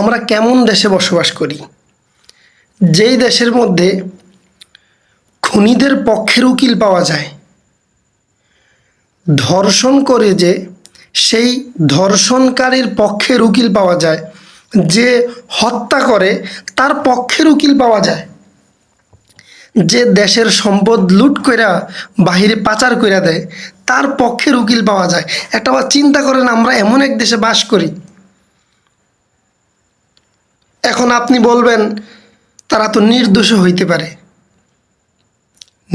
আমরা কেমন দেশে বসবাস করি? যেই দেশের মধ্যে খুনিদের পক্ষের উকিল পাওয়া যায়, ধর্ষণ করে যে সেই ধর্ষণকারীর পক্ষের উকিল পাওয়া যায়, যে হত্যা করে তার পক্ষের উকিল পাওয়া যায়, যে দেশের সম্পদ লুট কইরা বাহিরে পাচার কইরা দেয়, তার পক্ষের উকিল পাওয়া যায়। বার চিন্তা করেন, আমরা এমন এক দেশে বাস করি এখন আপনি বলবেন, তারা তো নির্দোষ হইতে পারে।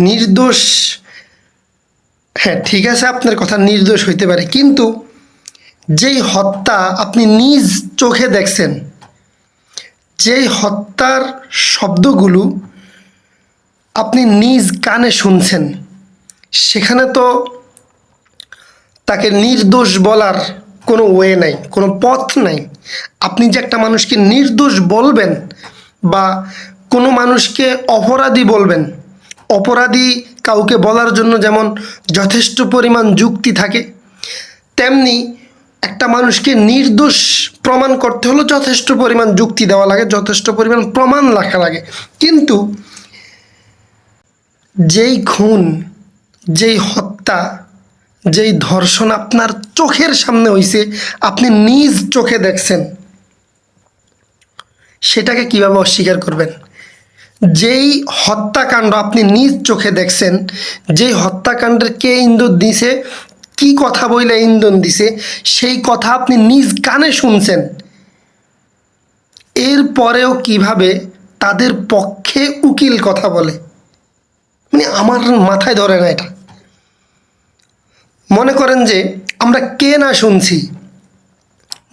নির্দোষ হ্যাঁ ঠিক আছে, আপনার কথা নির্দোষ হইতে পারে, কিন্তু যেই হত্যা আপনি নিজ চোখে দেখছেন, যেই হত্যার শব্দগুলো আপনি নিজ কানে শুনছেন, সেখানে তো তাকে নির্দোষ বলার কোনো ওয়ে নাই, কোনো পথ নাই। আপনি যে একটা মানুষকে নির্দোষ বলবেন বা কোনো মানুষকে অপরাধী বলবেন, অপরাধী কাউকে বলার জন্য যেমন যথেষ্ট পরিমাণ যুক্তি থাকে, তেমনি একটা মানুষকে নির্দোষ প্রমাণ করতে হলে যথেষ্ট পরিমাণ যুক্তি দেওয়া লাগে, যথেষ্ট পরিমাণ প্রমাণ রাখা লাগে। কিন্তু যেই খুন, যেই হত্যা যেই ধর্ষণ আপনার চোখের সামনে হইছে, আপনি নিজ চোখে দেখছেন, সেটাকে কীভাবে অস্বীকার করবেন? যেই হত্যাকাণ্ড আপনি নিজ চোখে দেখছেন, যেই হত্যাকাণ্ডের কে ইন্ধন দিছে, কি কথা বইলে ইন্ধন দিছে, সেই কথা আপনি নিজ কানে শুনছেন। এরপরেও কীভাবে তাদের পক্ষে উকিল কথা বলে? মানে আমার মাথায় ধরে না এটা। মনে করেন যে আমরা কে না শুনছি।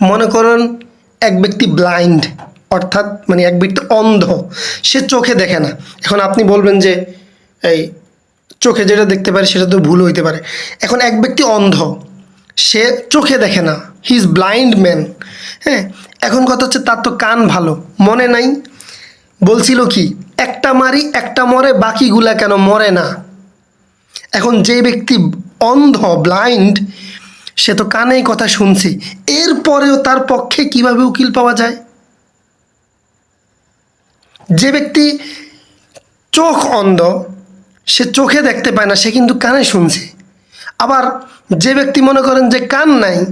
মনে করেন এক ব্যক্তি ব্লাইন্ড অর্থাৎ মানে এক ব্যক্তি অন্ধ, সে চোখে দেখে না। এখন আপনি বলবেন যে, এই, চোখে যেটা দেখতে পারে সেটা তো ভুল হইতে পারে। এখন এক ব্যক্তি অন্ধ, সে চোখে দেখে না। হি ইজ ব্লাইন্ড ম্যান হ্যাঁ? এখন কথা হচ্ছে তার তো কান ভালো, মনে নাই? বলছিল কি, একটা মারি, একটা মরে, বাকিগুলা কেন মরে না? এখন যে ব্যক্তি অন্ধ ব্লাইন্ড সে তো কানেই কথা শুনছে। এরপরেও তার পক্ষে কীভাবে উকিল পাওয়া যায়? যে ব্যক্তি চোখ অন্ধ, সে চোখে দেখতে পায় না, সে কিন্তু কানে শুনছে। আবার যে ব্যক্তি মনে করেন যে কান নাই,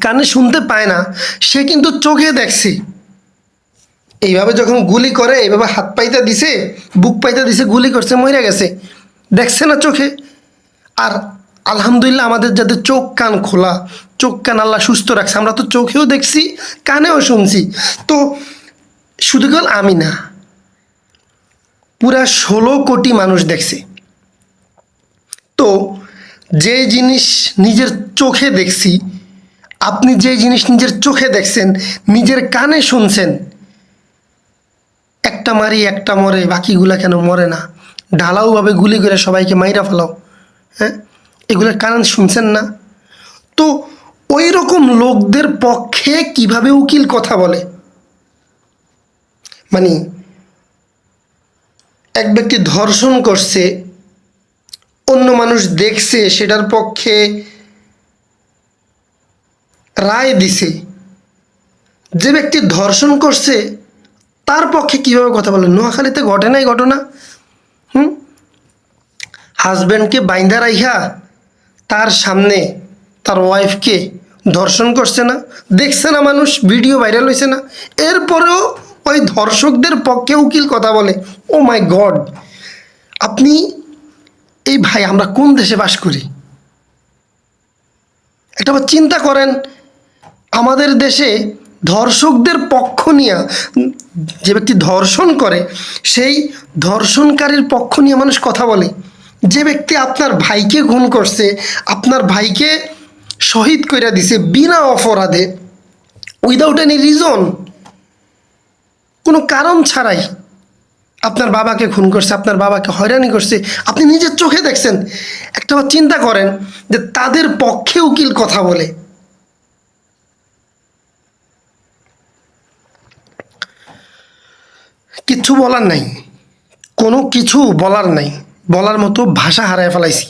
কানে শুনতে পায় না, সে কিন্তু চোখে দেখছে। এইভাবে যখন গুলি করে, এইভাবে হাত পাইতে দিছে, বুক পাইতে দিছে, গুলি করছে মরে গেছে। দেখছে না চোখে। আর আলহামদুলিল্লাহ আমাদের যাদের চোখ, কান খোলা, চোখ, কান আল্লাহ সুস্থ রাখছে, আমরা তো চোখেও দেখছি, কানেও শুনছি। তো শুধু কেবল আমি না, পুরা ষোলো কোটি মানুষ দেখছে। তো যে জিনিস নিজের চোখে দেখছি, আপনি যে জিনিস নিজের চোখে দেখছেন, নিজের কানে শুনছেন, একটা মারি, একটা মরে, বাকিগুলা কেন মরে না? ঢালাওভাবে গুলি করে সবাইকে মাইরা ফেলাও। হ্যাঁ? এগুলোর কারণ শুনছেন না? তো ওই রকম লোকদের পক্ষে কীভাবে উকিল কথা বলে? মানে এক ব্যক্তি ধর্ষণ করছে, অন্য মানুষ দেখছে, সেটার পক্ষে রায় দিছে। যে ব্যক্তি ধর্ষণ করছে, তার পক্ষে কীভাবে কথা বলে? নোয়াখালীতে ঘটে নাই ঘটনা? হাজব্যান্ডকে বাইন্দা রাইখা তার সামনে তার ওয়াইফকে ধর্ষণ করছে না। দেখছে না মানুষ, ভিডিও ভাইরাল হয়েছে না। এরপরেও ওই ধর্ষকদের পক্ষে উকিল কথা বলে। ও মাই গড, আপনি এই ভাই আমরা কোন দেশে বাস করি? একটা চিন্তা করেন, আমাদের দেশে ধর্ষকদের পক্ষ নিয়ে যে ব্যক্তি ধর্ষণ করে, সেই ধর্ষণকারীর পক্ষ নিয়ে মানুষ কথা বলে। যে ব্যক্তি আপনার ভাইকে খুন করছে, আপনার ভাইকে শহীদ করে দিছে বিনা অপরাধে উইদাউট এনি রিজন কোনো কারণ ছাড়াই আপনার বাবাকে খুন করছে, আপনার বাবাকে হয়রানি করছে। আপনি নিজের চোখে দেখছেন, একটা চিন্তা করেন যে তাদের পক্ষে উকিল কথা বলে। কিচ্ছু বলার নাই, কোনো কিছু বলার নাই। বলার মতো ভাষা হারায় ফেলাইছি।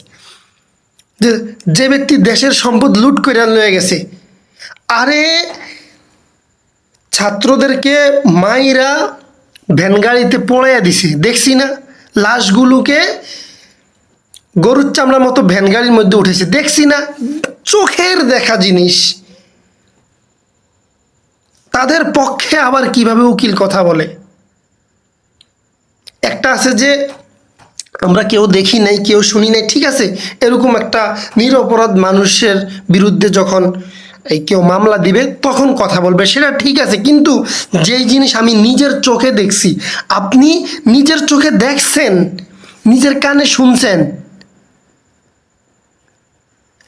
যে যে ব্যক্তি দেশের সম্পদ লুট করে লয়ে গেছে, আরে ছাত্রদেরকে মাইরা ভ্যান গাড়িতে পড়াইয়া দিছে, দেখছি না? লাশগুলোকে গরুর চামড়ার মতো ভ্যান গাড়ির মধ্যে উঠেছে, দেখছি না? চোখের দেখা জিনিস। তাদের পক্ষে আবার কীভাবে উকিল কথা বলে? একটা আছে যে আমরা কেউ দেখি নাই, কেউ শুনি নাই, ঠিক আছে? এরকম একটা নিরপরাধ মানুষের বিরুদ্ধে যখন এই কেউ মামলা দিবে, তখন কথা বলবে, সেটা ঠিক আছে, কিন্তু যেই জিনিস আমি নিজের চোখে দেখছি, আপনি নিজের চোখে দেখছেন, নিজের কানে শুনছেন,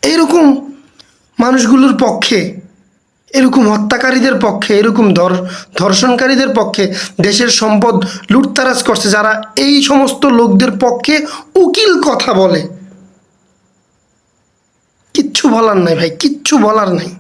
এইরকম মানুষগুলোর পক্ষে এরকম হত্যাকারীদের পক্ষে, এরকম ধর, ধর্ষণকারীদের পক্ষে দেশের সম্পদ লুটতারাজ করছে যারা এই সমস্ত লোকদের পক্ষে উকিল কথা বলে। কিচ্ছু বলার নাই ভাই, কিচ্ছু বলার নাই।